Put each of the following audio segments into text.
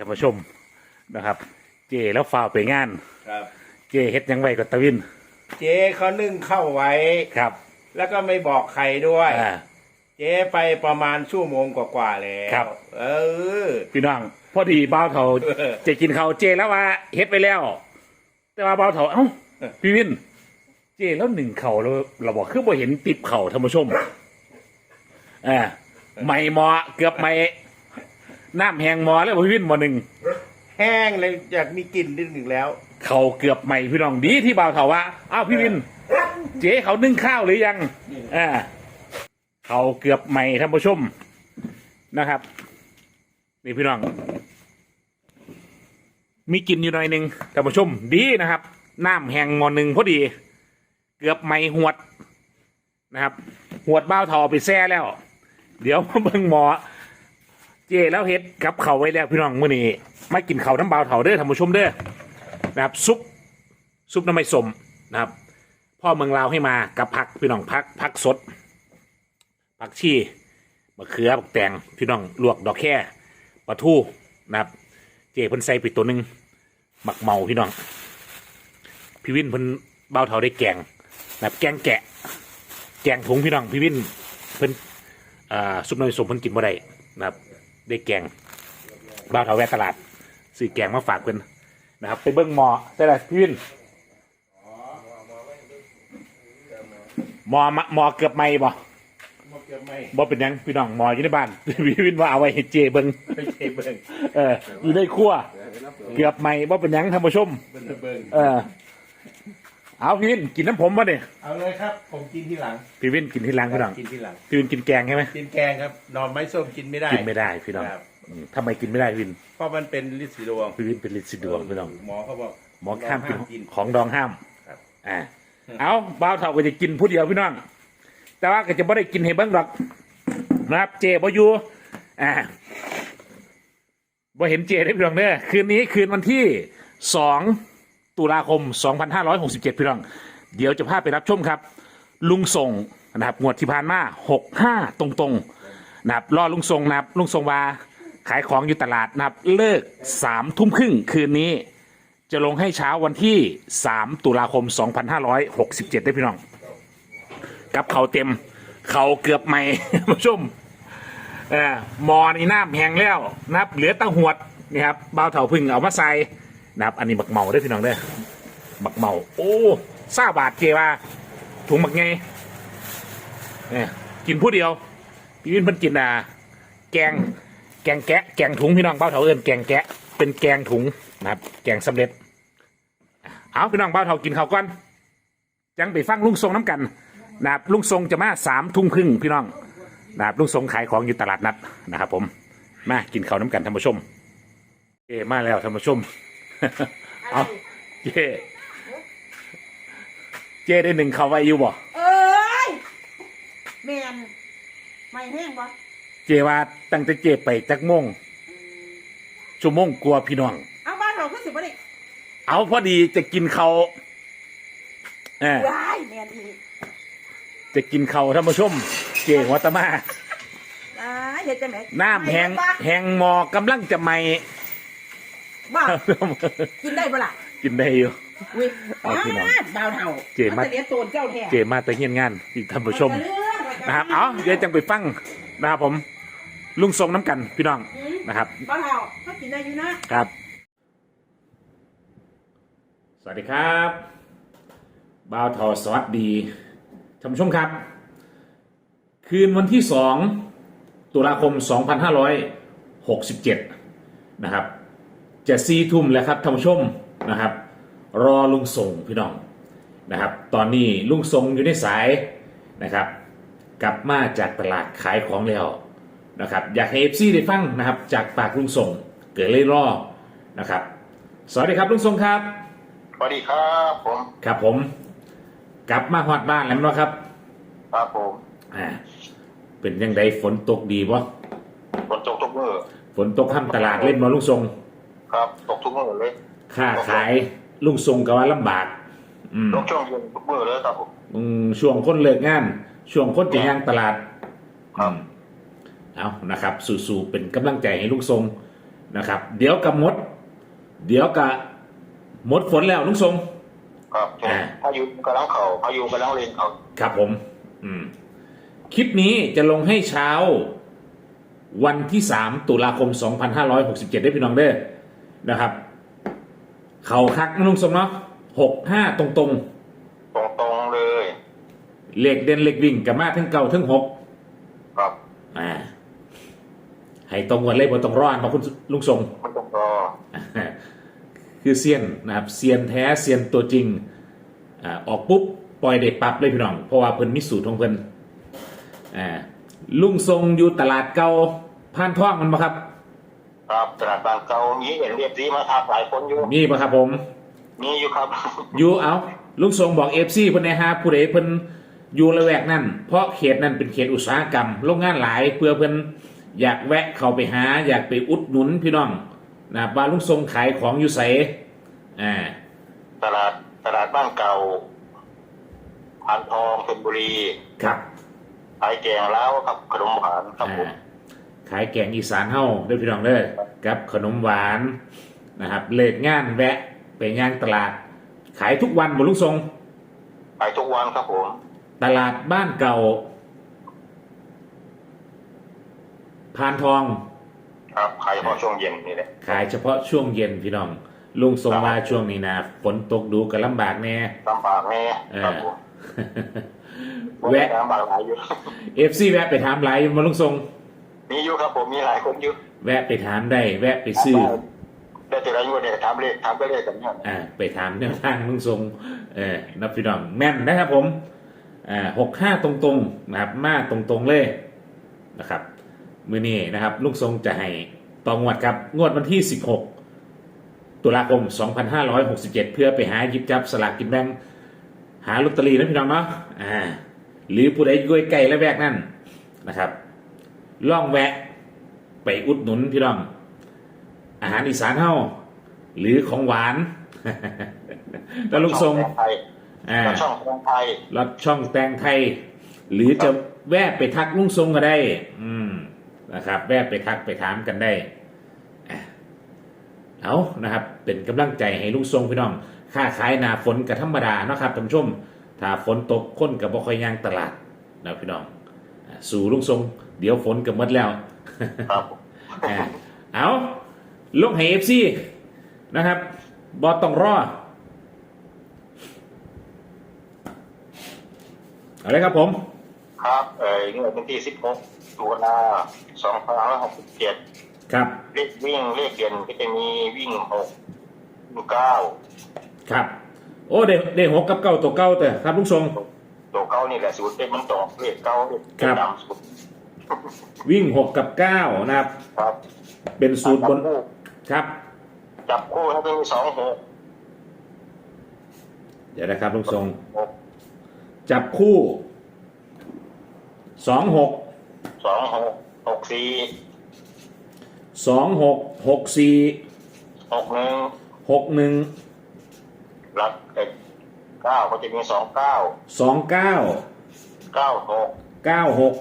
ท่านผู้ชมนะครับ เจแล้วฝ่าวไปงาน ครับ เจเฮ็ดหยังไงกับตะวินเจ๊เขานึ่งเข้าวไว้ ครับแล้วก็ไม่บอกใครด้วย อ่า เจ๊ไปประมาณชั่วโมงกว่าๆแล้วครับ เออ พี่น้องพอดีบ้าวเขาเออ จะกินเขาวเจแล้วว่าเฮ็ดไปแล้ว แต่ว่าบ้าวเขาเอ้าเออพี่วิน เจแล้วหนึ่งเขาเราเราบอกคือบ่เห็นติบเขาท่านผู้ชมอ่าไม่หมอเกือบไม่ น้ำแหงหมอแล้วบ่พี่วินหมอหนึ่งแห้งเลยอยากมีกลิ่นนิดหนึ่งแล้ว เขาเกือบใหม่พี่น้องดีที่บ่าวเขาว่าอ้าวพี่วิน เจ๊เขานึ่งข้าวหรือยังอ่าเขาเกือบใหม่ท่านผู้ชมนะครับนี่พี่น้อง มีกินอยู่หน่อยหนึ่งท่านผู้ชมดีนะครับน้ำแห้งงอนหนึ่งพอดี เกือบใหม่หวดนะครับ หวดบ้าวเทาเอาไปแซ่แล้ว เดี๋ยวมาเบิ่งหมอ เจแล้วเฮ็ดกับเขาไว้แล้วพี่น้องมื้อนี้มากินเขาน้ำบ่าเถาเด้อท่านผู้ชมเด้อนะครับซุปซุปน้ำไม่สมนะครับ พ่อเมืองลาวให้มากับผักพี่น้องผักผักสดผักชีมะเขือผักแตงพี่น้องลวกดอกแค่ปลาทูนะครับ เจเพิ่นใส่ไปตัวหนึ่งหมักเมาพี่น้องพี่วินเพิ่นเบาเถาได้แกงนะครับแกงแกะ แกงถุงพี่น้องพี่วินเพิ่นอ่าซุปน้ำไม่สมเพิ่นกินบ่ได้นะครับ ได้แกงบ้าวเถาแวะตลาดซื้อแกงมาฝากเพิ่นนะครับ ไปเบิ้งหมอได้ละพี่วินหมอมะหมอเกือบไม่บ่มเกือบไม่บ่เป็นหยังพี่น้องหมออยู่ในบ้าน พี่วินว่าเอาไว้ให้เจเบิ้งไม่ใช่เบิ่งเอออยู่ในครัว เกือบไม่บ่เป็นหยังท่านผู้ชม เบิ่งเบิ่งเออ เอาพี่วินกินน้ำผมมาเนี่ยเอาเลยครับ ผมกินที่หลังพี่วินกินที่ร้านพี่น้องกินที่หลัง พี่วินกินแกงใช่ไหมกินแกงครับหนอนไม้ส้มกินไม่ได้ กินไม่ได้พี่น้องครับ อืมทำไมกินไม่ได้พี่วินเพราะมันเป็นลินสีดวงพี่วินเป็นลินสิดวงพี่น้องหมอเขาบอกหมอห้ามกินกิน ของดองห้ามครับ อ่าเอาบ่าวเท่าก็จะกินผู้เดียวพี่น้อง แต่ว่าก็จะไม่ได้กินให้เบิ้งหรอกนะครับเจบอยู่อ่าบ่เห็นเจได้พี่น้องเด้อคืนนี้คืนวันที่สอง ตุลาคม 2567 พี่น้อง เดี๋ยวจะพาไปรับชมครับ ลุงส่งนะครับงวดที่ผ่านมา65 ตรงๆนะครับรอลุงส่งนะครับลุงส่งว่าขายของอยู่ตลาดนะครับเลิกสามทุ่มครึ่งคืนนี้ จะลงให้เช้าวันที่ 3 ตุลาคม 2567 ได้พี่น้อง กับเขาเต็มเขาเกือบใหม่ผู้ชมเออมอนี่น้ำแห้งแล้วนะครับเหลือตะหวดนี่ครับเบาวเถาพึ่งเอามาใส่ นะครับ อันนี้บักเมาได้อพี่น้องเด้อบักเมา โอ้ซาบาทเจว่าถุงบักไงเนี่ยกินผู้เดียว พี่วินเพิ่นกินอ่าแกง แกงแกะ แกงถุงพี่น้องเบ้าเถาเอินแกงแกะ เป็นแกงถุงนะครับ แกงสำเร็จ เอาพี่น้องเบ้าเถากินข้าวก่อน จังไปฟังลุงทรงน้ำกันนะครับลุงทรงจะมาสามทุ่มครึ่งพี่น้องนะครับลุงทรงขายของอยู่ตลาดนัดนะครับผม มากินข้าวน้ำกันท่านผู้ชมเจมาแล้วท่านผู้ชม เอาเจเจได้หนึ่งข้าวไว้อยู่บ่เอ้ยแมนไม่แห้งบ่เจว่าตั้งแต่เจไปจักโมงชั่วโมงกลัวาพี่น้อง เอาบ้านเราขึ้นสิบ่ได้เอาพอดีจะกินเขาวเออว้ายแมนอีกจะกินเขาวท่านผู้ชม เจหัวตะมาว้ายเฮ็ดจังได๋น้ำแหงบ่แหงหมอกำลังจะไหม บ่กินได้บ่ล่ะกินได้อยู่อุ้ยเอาพี่น้อง ดาวเท่าเจมัด นจะเลี้ยงโตนเจ้าแท้เจมาแต่เฮียนงานที่ท่านผู้ชม นะครับ เอาเดี๋ยวจังไปฟังนะครับผม ลุงทรงน้ำกันพี่น้องนะครับบ้านเฮาเขากินได้อยู่นะ ครับ สวัสดีครับบ่าวทอสวัสดีท่านผู้ชมครับ คืนวันที่สองตุลาคม 2567 นะครับ จะซีทุ่มแล้วครับท่านผู้ชมนะครับ รอลุงส่งพี่น้องนะครับ ตอนนี้ลุงส่งอยู่ในสายนะครับ กลับมาจากตลาดขายของแล้วนะครับ อยากให้เอฟซีได้ฟังนะครับ จากปากลุงส่งเกิดเลยรอนะครับ สวัสดีครับลุงส่งครับสวัสดีครับผมครับผม กลับมาฮอดบ้านแล้วเนาะครับครับผมอ่าเป็นยังไงฝนตกดีบ่ฝนตกทุกเมื่อฝนตกห้ามตลาดเล่นมาลุงทรง ครับ ตกทุกเมื่อเลยค่าขายลุงทรงก็ว่าลำบาก อืมตกช่วงเย็นทุกเมื่อเลยครับผมอืมช่วงคนเลิกงาน ช่วงคนจะย่างตลาดครับเอานะครับ สู่ๆเป็นกำลังใจให้ลุงทรงนะครับ เดี๋ยวกับมด เดี๋ยวกับมดฝนแล้วลุงทรงครับอ่าพายุกำลังเขาพายุกำลังเลนเขาครับผม อืม คลิปนี้จะลงให้เช้า วันที่3ตุลาคม2567ได้พี่น้องเด้อ นะครับ เขาคักนะลุงสมเนาะหกห้าตรงๆตรงตรงๆเลย เหล็กเด่นเหล็กวิ่งกับมาทั้งเก่าทั้งหกครับอ่าให้ตรงกันเลยบนตรงร้อนมาคุณลุงทรงมันต้องรอคือเซียนนะครับเซียนแท้เซียนตัวจริงอ่าออกปุ๊บปล่อยเด็กปรับเลยพี่น้อง เพราะว่าเพิ่นมิสูตรของเพิ่นอ่าลุงทรงอยู่ตลาดเก่าผ่านท่องมันปะครับ ครับตลาดบางเก่ามีเห็นเรียบซีมาทักหลายคนอยู่มีปะครับผม มีอยู่ครับอยู่เอาลุงทรงบอกเอฟซีเพิ่นในฮะผู้ใดเพิ่นอยู่ละแวกนั่นเพราะเขตนั้นเป็นเขตอุตสาหกรรมโรงงานหลายเพื่อเพิ่นอยากแวะเข้าไปหา อยากไปอุดหนุนพี่น้องนะว่าลุงทรงขายของอยู่ไสอ่าตลาดตลาดบ้านเก่าพานทองชลบุรีครับขายแกงแล้วครับขนมหวานครับผมอ่า ขายแกงอีสานเฮาเด้อพี่น้องเด้อกับขนมหวานนะครับเลิกงานแวะไปย่างตลาด ขายทุกวันบ่ลุงทรง ขายทุกวันครับผม ตลาดบ้านเก่า พานทอง ครับขายเฉพาะช่วงเย็นนี่แหละขายเฉพาะช่วงเย็นพี่น้องลุงทรงมาช่วงนี้นะฝนตกดูก็ลำบากแน่ลำบากแน่เอครับอผมแวะลำบากหลายอยู่เอฟซีแวะไปถามไลน์มาลุงทรง มีอยู่ครับผมมีหลายคนอยู่แวะไปถามได้ แวะไปซื้อ ได้แต่ละอยู่เนี่ยทำเลขทำไปเลขกันเนี่ยอ่า ไปถามแนวทางลุงทรงเออนับพี่น้องแม่นนะครับผมอ่าหกห้าตรงๆนะครับมาตรงๆเลยนะครับมือนี้นะครับลุงทรงจะให้ต่องวดครับ งวดวันที่16ตุลาคม 2567 เพื่อไปหาหยิบจับสลากกินแบ่งหาลอตเตอรี่นะพี่น้องเนาะอ่าหรือผู้ใดอยุ่ยไก่และแวกนั่นนะครับ ล่องแวะ ไปอุดหนุนพี่น้อง อาหารอีสานเฮาหรือของหวานแล้วลุงทรงช่อแตไทยอ่าช่องแตงไทยรถช่องแตงไทย หรือจะแวะไปทักลุงทรงก็ได้ อืมนะครับ แวะไปทักไปถามกันได้อะเอานะครับ เป็นกำลังใจให้ลุงทรงพี่น้อง ค่าขายหนาฝนกับธรรมดาเนาะครับท่านผู้ชม ถ้าฝนตกคนกับบ่ค่อยย่างตลาดนะพี่น้องอะ สู่ลุงทรง เดี๋ยวฝนกับมดแล้วครับอะเอาลงให้เอฟซีนะครับบอต้องรอเอาเลยครับผม ครับเอ่อเงินเป็นที่สิบหกตุลาสองพันห้าร้อยหกสิบเจ็ดครับเลขวิ่งเลขเด่นก็จะมีวิ่งหกวิ่งเก้าครับ โอ้เดเดหกกับเก้าตัวเก้าแต่ครับลุงทรง ตัวเก้านี่แหละสูตรเลขมันตรงเลขเก้าเลขครับดำสูตรวิ่งหกกับเก้านะครับ ครับเป็นสูตรบนจับคู่ครับ จับคู่ให้เป็นสองหกเดี๋ยวนะครับลุงทรง หกจับคู่สองหกสองหกหกสี่สองหกหกสี่หกหนึ่งหกหนึ่งหลักเอ็ด เก้าก็จะมีสองเก้าสองเก้าเก้าหกเก้าหก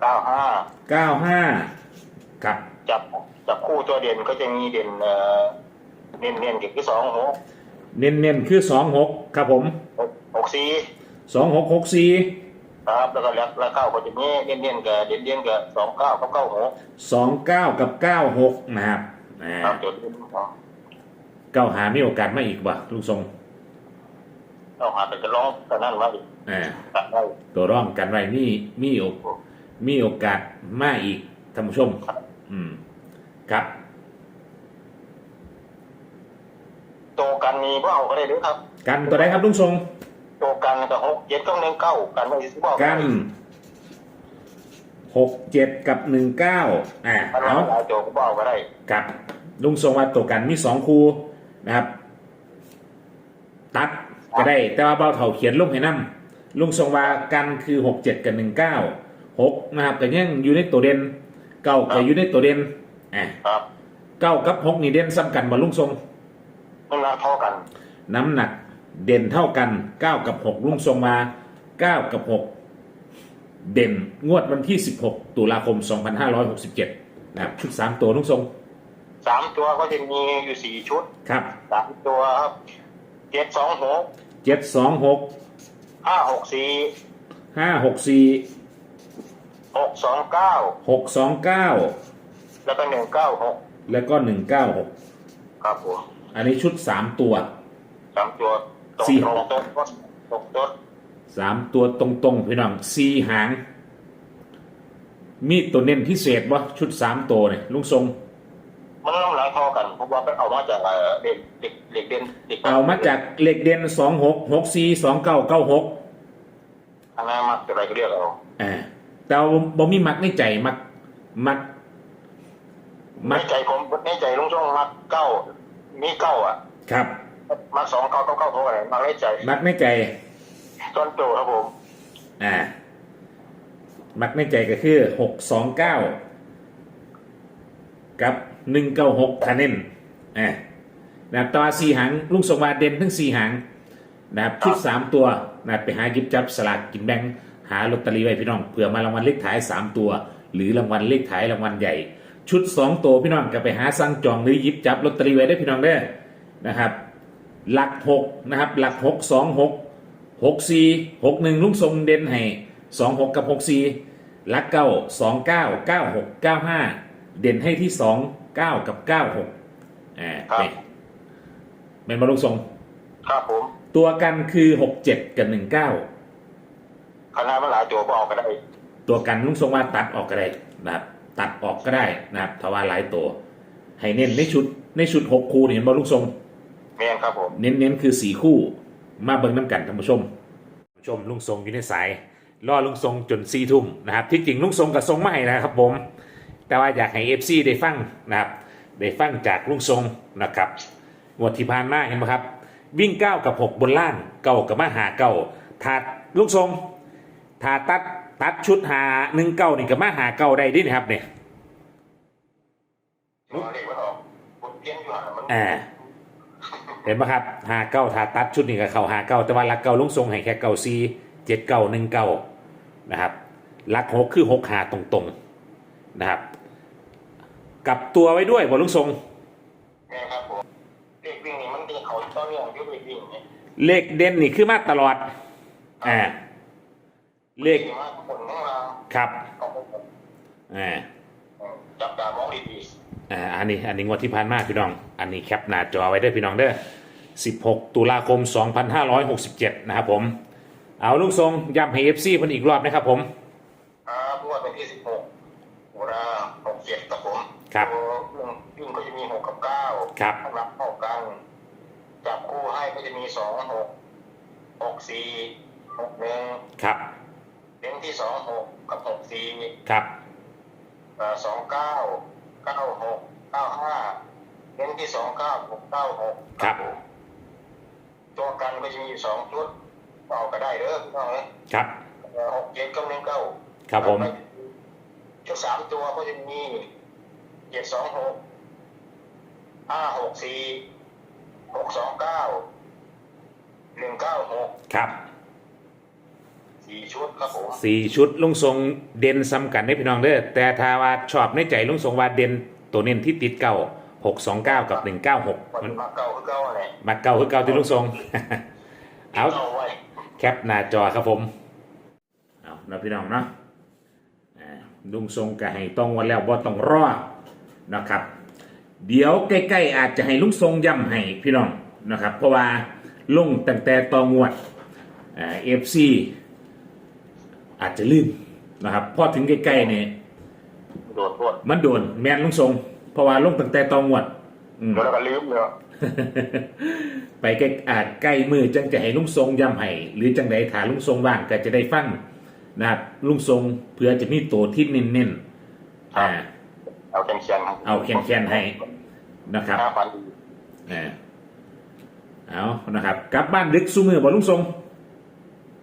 เก้าห้าเก้าห้าครับจับจับคู่ตัวเด่นก็จะมีเด่นเอ่อเน้นเน้นๆเก็บที่สองหกเน้นๆคือสองหกครับผมหกหกสี่สองหกหกสี่ครับแล้วก็แล้วแล้วเข้าก็จะมีเน้นเน้นๆกับเด่นเด่นๆกับสองเก้ากับเก้าหกสองเก้ากับเก้าหกนะครับอ่าครับตัวเด่นของเก้าหามีโอกาสมาอีกบ่ลุงทรง เราหาเป็นจะร้องกันนั่นว่าอีกอ่าตัดได้ตัวร่องกันไว้มีมีโอกมีโอกาสมาอีกท่านผู้ชม อืม ครับ ตัวกันนี่พวกเอาก็ได้หรือครับ กันตัวใดครับลุงทรงตัวกันกับหกเจ็ดก็หนึ่งเก้ากันไว้ที่บอกกันหกเจ็ดกับหนึ่งเก้าอ่าถ้าเราเอาหลายตัวก็บอกก็ได้กับลุงทรงว่าตัวกันมีสองคู่นะครับ ตัด ก็ได้ แต่ว่าเบาเถาเขียนลงให้นํลุงทรงว่ากันคือหกเจ็ดกับหนึ่งเก้าหกนะครับก็ยังอยู่ในตัวเด่นเก้าก็อยู่ในตัวเด่นอ่าครับเก้ากับหกนี่เด่นซ้ำกันบ่ลุงทรงมันรักเท่ากัน น้ำหนักเด่นเท่ากัน9กับ6ลุงทรงมา9กับ6เด่นงวดวันที่ 16 ตุลาคม 2567 นะครับ ชุด 3 ตัวลุงทรงสามตัวก็จะมีอยู่สี่ชุด ครับสามตัวครับ เจ็ดสองหกเจ็ดสองหกห้าหกสี่ห้าหกสี่หกสองเก้าหกสองเก้าแล้วก็หนึ่งเก้าหกแล้วก็หนึ่งเก้าหกครับผมอันนี้ชุดสามตัวสามตัวตรงสี่ตรงต้นตรงต้นสามตัวตรงๆพี่น้องสี่หาง มีตัวเน้นพิเศษวะชุดสามตัวเนี่ยลุงทรง มันต้องหลายข้อกันเพราะว่าไปเอามาจากเอ่อเด็กเด็กเด็กเด่นเด็กเอามาจากเหล็กเด่นสองหกหกสี่สองเก้าเก้าหกอันนั้นมาอะไรก็เรียกเอาอ่าแต่ว่าบ่มีมักในใจมักมักในมักใจผมในใจลุงช่องมักเก้ามีเก้าอะ ครับมาสองเก้าเก้าเก้าหกอะไรมาในใจมักในใจต้นตัวครับผมอ่า มักในใจก็คือหกสองเก้ากับ หนึ่งเก้าหกคะแนนนะครับต่อสี่หางลุงสมวาเด่นทั้งสี่หางนะครับชุดสามตัวนะครับไปหาหยิบจับสลากกินแบ่งหาลอตเตอรี่ไว้พี่น้องเผื่อมารางวัลเลขท้ายสามตัว หรือรางวัลเลขท้ายรางวัลใหญ่ ชุดสองตัวพี่น้องก็ไปหาสั่งจองหรือหยิบจับลอตเตอรี่ไว้ได้พี่น้องเด้นะครับ หลักหกนะครับ หลักหกสองหกหกสี่หกหนึ่งลุงทรงเด่นให้สองหกกับหกสี่หลักเก้าสองเก้าเก้าหกเก้าห้าเด่นให้ที่สอง เก้ากับเก้าหกอ่าเป็นเป็นมาลุงทรง ครับผมตัวกันคือหกเจ็ดกับหนึ่งเก้าคณะมันหลายตัวก็ออกก็ได้ตัวกันลุงทรงว่าตัดออกก็ได้นะครับตัดออกก็ได้นะครับถ้าว่าหลายตัว ให้เน้นในชุดในชุดหกคู่นี่เห็นบอลุงทรง แม่นครับผมเน้นๆคือสีคู่ มาเบิ่งน้ำกันท่านผู้ชมท่านผู้ชมลุงทรงอยู่ในสายรอลุงทรงจนสี่ทุ่มนะครับที่จริงลุงทรงกับทรงไม่นะครับผม แต่ว่าอยากให้เอฟซีได้ฟังนะครับได้ฟังจากลุงทรงนะครับงวดที่ผ่านมาเห็นไหมครับ วิ่งเก้ากับหกบนล่างเก้ากับมาหาเก้าถาดลุงทรงถาตัดตัดชุดหาหนึ่งเก้านี่กับมาหาเก้าได้ด้วยนะครับเนี่ยตัวเลขมันออกผมเพี้ยนอยู่หามันอ่าเห็นไหมครับหาเก้าถาตัดชุดนี้กับเขาหาเก้าแต่ว่าหลักเก้าลุงทรงให้แค่เก้าซีเจ็ดเก้าหนึ่งเก้านะครับหลักหกคือหกหาตรงๆนะครับ กลับตัวไว้ด้วยบอลุงทรงแม่นครับผมเลขวิ่งนี่มันเป็นเขาต้นเรื่องยุคเลขวิ่งเนี่ยเลขเด่นนี่คือมาตลอด อ่า เลขวิ่งมาคนข้างล่างครับ ของผมอ่า จับตามองดีอ่า อันนี้ อันนี้งวดที่ผ่านมาพี่น้อง อันนี้แคปหน้าจอไว้เด้อพี่น้องเด้อ16 ตุลาคม 2567 นะครับผม เอาลุงทรงย้ำให้ FC เพิ่นอีกรอบนะครับผม ๆครับงวดเป็นที่สิบหกเวลาหกเจ็ดกับผม ครับตัววิ่งวิ่งก็จะมีหกกับเก้าครับข้างหลังเท่ากันจับคู่ให้ก็จะมีสองหกหกสี่หกหนึ่งครับเล่นที่สองหกกับหกสี่ครับสองเก้าเก้าหกเก้าห้าเล่นที่สองเก้าหกเก้าหกครับผมตัวกันก็จะมีอยู่สองชุดเอาก็ได้เด้อพี่น้องเอ้ยครับเอ่อหกเจ็ดกับหนึ่งเก้าครับผมชุดสามตัวก็จะมี เจ็ดสองหกห้าหกสี่หกสองเก้าหนึ่งเก้าหกครับสี่ชุดครับผมสี่ชุดลุงทรงเด่นซ้ำกันได้อพี่น้องเด้อแต่ถ้าว่าชอบในใจลุงทรงว่าเด่นตัวเน้นที่ติดเก้า629กับ196วันมันมาเก้าคือเก้าอะไรมาเก้าคือเก้าที่ลุงทรงเอาเอาไว้แคปหน้าจอครับผมเอาเราพี่น้องเนาะอ่าลุงทรงก็ให้ต้องวันแล้วบ่ต้องรอ นะครับ เดี๋ยวใกล้ๆอาจจะให้ลุงทรงย้ำให้พี่น้องนะครับ เพราะว่าลุงตั้งแต่ตองวดอ่าเอฟซีอาจจะลืมนะครับพอถึงใกล้ๆเนี่ยโดดพวดมันโดนแมนลุงทรงเพราะว่าลุงตั้งแต่ตองวดอืมแล้วก็ลืมเลยไปใกล้อาจใกล้มือจังจะให้ลุงทรงย้ำให้หรือจังใดถาลุงทรงว่างก็จะได้ฟังนะครับลุงทรงเพื่อจะมีตัวที่เน้นๆอ่า เอาแคนเคียนครับเอาแคนๆให้นะครับห้าพันอ่าเอานะครับ กลับบ้านดึกสู้มือบ่ลุงทรง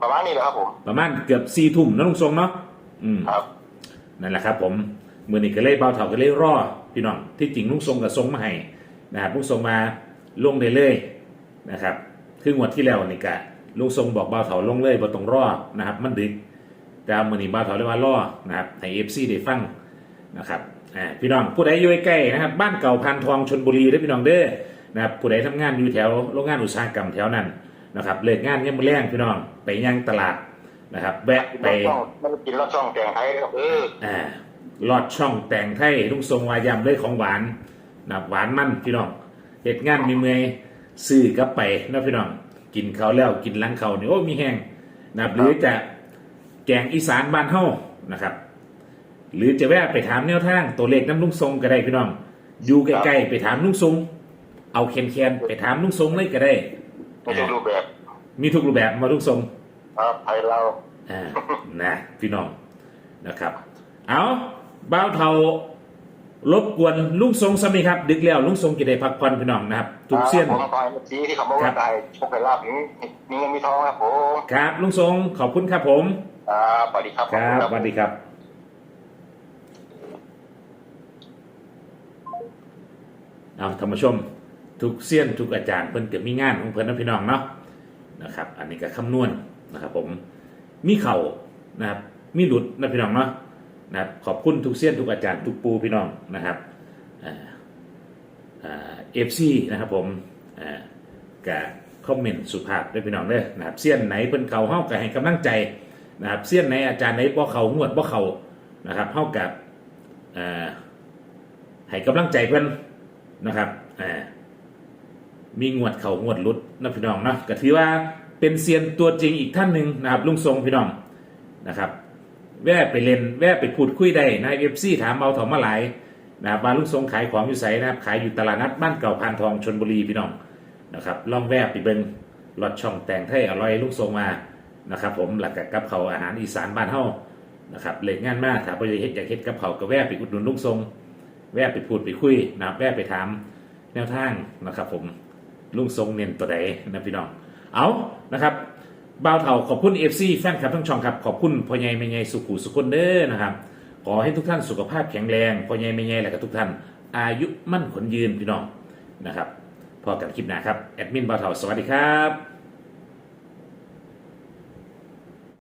ประมาณนี้แหละครับผม ประมาณเกือบสี่ทุ่มนะลุงทรงเนาะอืมครับนั่นแหละครับ ผมมือนี้ก็เลยเบาเถาก็เลยรอพี่น้องที่จริงลุงทรงกับทรงมาให้นะครับลุงทรงมาลงได้เลยนะครับคืองวดที่แล้วนี่กะลุงทรงบอกเบาเถาลงเลยบ่ต้องรอนะครับ มันดึกแต่มือนี้เบาเถาเลยว่ารอนะครับให้เอฟซีได้ฟังนะครับ อ่าพี่น้องผู้ใดอยู่ใกล้ๆนะครับ บ้านเก่าพันทองชนบุรีเด้อพี่น้องเด้อนะครับผู้ใดทำงานอยู่แถวโรงงานอุตสาหกรรมแถวนั้นนะครับเลิกงานยังมือแรงพี่น้องไปยังตลาดนะครับ แวะไปช่องไม่ได้กินรสช่องแกงไทยนะครับเอออ่าลอดช่องแต่งไทยลุงทรงวายำเลยของหวานนะครับหวานมันพี่น้องเหตุงานมีเมอยซื้อกลับไปนะพี่น้องกินเขาวแล้วกินหลังเขาวนี่โอ้มีแห้งนะครับหรือจะแกงอีสานบ้านเฮานะครับ หรือจะแวะไปถามแนวทางตัวเลขน้ำลุงทรงก็ได้พี่น้อง อยู่ใกล้ๆไปถามลุงทรงเอาเคนๆไปถามลุงทรงเลยก็ได้ไม่ใช่รูปแบบมีทุกรูปแบบมาลุงทรงครับไทยเราอ่านะพี่น้องนะครับ เอาบ้าวเทารบกวนลุงทรงสมีครับ ดึกแล้วลุงทรงจะได้พักผ่อนพี่น้องนะครับทุกเสี้ยนผมคอยสีที่เขาบอกว่าได้โชคได้ลาบถึงมีเงินมีทองครับผมครับลุงทรงขอบคุณครับผม ครับสวัสดีครับครับสวัสดีครับ เอาท่านผู้ชมทุกเสี้ยนทุกอาจารย์เพิ่นเกิดมีงานของเพิ่นนะพี่น้องเนาะนะครับ อันนี้ก็คำนวณนะครับผมมีเข่านะครับมีหลุดนะพี่น้องเนาะนะครับขอบคุณทุกเสี้ยนทุกอาจารย์ทุกปูพี่น้องนะครับเอฟซีนะครับผมอ่ากับคอมเมนต์สุภาพด้วยพี่น้องเด้อนะครับเสี้ยนไหนเพิ่นเข่าเฮาก็ให้กำลังใจนะครับเสี้ยนไหนอาจารย์ไหนบ่เข่างวดบ่เข่านะครับเฮากับให้กำลังใจเพิ่น นะครับอ่ามีงวดเขางวดหลุดนะพี่น้องนะก็ถือว่าเป็นเซียนตัวจริงอีกท่านหนึ่งนะครับลุงทรงพี่น้องนะครับ แวะไปเล่นแวะไปพูดคุยได้นะเอฟซีถามเอาถอมมาหลายนะครับบ้านลุงทรงขายของอยู่ไสนะครับขายอยู่ตลาดนัดบ้านเก่าพานทองชนบุรีพี่น้องนะครับลองแวะไปเบิ่งรถช่องแต่งไทยอร่อยลุงทรงมานะครับผมหลักกับกับเขาอาหารอีสานบ้านเฮานะครับเล็กงานมากถ้าไปเฮ็ดอยากเฮ็ดกับเขาก็แวะไปอุดหนุนลุงทรง แวะไปพูดไปคุยนะครับแวะไปถามแนวทางนะครับ ผมลุงทรงเน้นตัวใดนะพี่น้อง เอานะครับบ่าวเถ่าขอบคุณเอฟซีแฟนคลับทั้งช่องครับ ขอบคุณพ่อใหญ่แม่ใหญ่สุขุสุคนเด้อนะครับ ขอให้ทุกท่านสุขภาพแข็งแรงพ่อใหญ่แม่ใหญ่และก็ทุกท่าน อายุมั่นขนยืนพี่น้องนะครับพอกันคลิปหน้าครับ แอดมินบ่าวเถ่าสวัสดีครับ